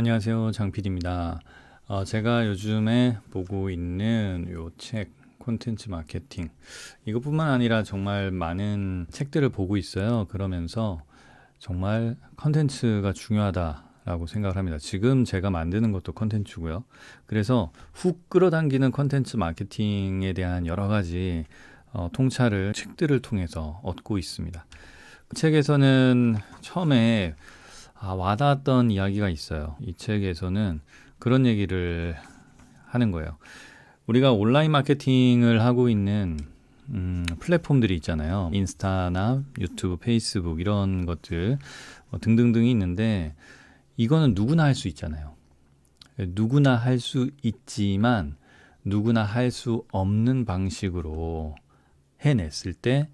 안녕하세요. 장PD입니다. 어, 제가 요즘에 보고 있는 요 책, 콘텐츠 마케팅. 이것뿐만 아니라 정말 많은 책들을 보고 있어요. 그러면서 정말 컨텐츠가 중요하다라고 생각을 합니다. 지금 제가 만드는 것도 컨텐츠고요. 그래서 훅 끌어당기는 컨텐츠 마케팅에 대한 여러 가지 어, 통찰을 책들을 통해서 얻고 있습니다. 그 책에서는 처음에 아, 와닿았던 이야기가 있어요. 이 책에서는 그런 얘기를 하는 거예요. 우리가 온라인 마케팅을 하고 있는 음, 플랫폼들이 있잖아요. 인스타나 유튜브, 페이스북 이런 것들 뭐 등등등이 있는데 이거는 누구나 할 수 있잖아요. 누구나 할 수 있지만 누구나 할 수 없는 방식으로 해냈을 때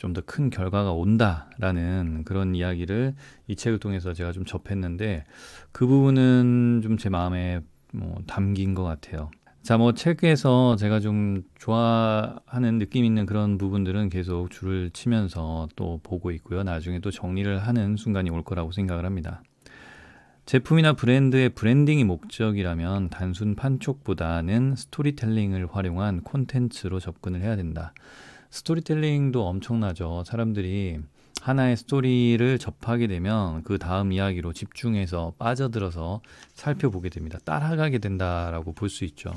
좀 더 큰 결과가 온다라는 그런 이야기를 이 책을 통해서 제가 좀 접했는데 그 부분은 좀 제 마음에 뭐 담긴 것 같아요. 자, 뭐 책에서 제가 좀 좋아하는 느낌 있는 그런 부분들은 계속 줄을 치면서 또 보고 있고요. 나중에 또 정리를 하는 순간이 올 거라고 생각을 합니다. 제품이나 브랜드의 브랜딩이 목적이라면 단순 판촉보다는 스토리텔링을 활용한 콘텐츠로 접근을 해야 된다. 스토리텔링도 엄청나죠. 사람들이 하나의 스토리를 접하게 되면 그 다음 이야기로 집중해서 빠져들어서 살펴보게 됩니다. 따라가게 된다라고 볼 수 있죠.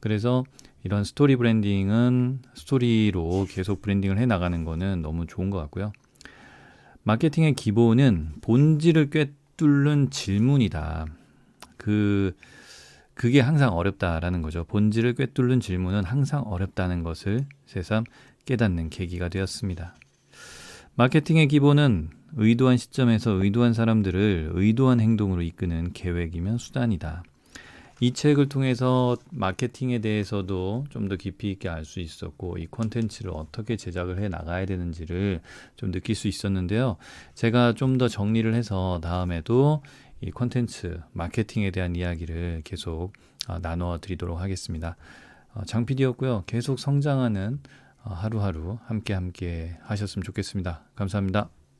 그래서 이런 스토리 브랜딩은 스토리로 계속 브랜딩을 해 나가는 거는 너무 좋은 것 같고요. 마케팅의 기본은 본질을 꿰뚫는 질문이다. 그 그게 항상 어렵다라는 거죠. 본질을 꿰뚫는 질문은 항상 어렵다는 것을 새삼 깨닫는 계기가 되었습니다. 마케팅의 기본은 의도한 시점에서 의도한 사람들을 의도한 행동으로 이끄는 계획이면 수단이다. 이 책을 통해서 마케팅에 대해서도 좀 더 깊이 있게 알 수 있었고 이 콘텐츠를 어떻게 제작을 해 나가야 되는지를 좀 느낄 수 있었는데요. 제가 좀 더 정리를 해서 다음에도 이 콘텐츠 마케팅에 대한 이야기를 계속 어, 나눠 드리도록 하겠습니다. 어, 장PD였고요. 계속 성장하는 어, 하루하루 함께 함께 하셨으면 좋겠습니다. 감사합니다.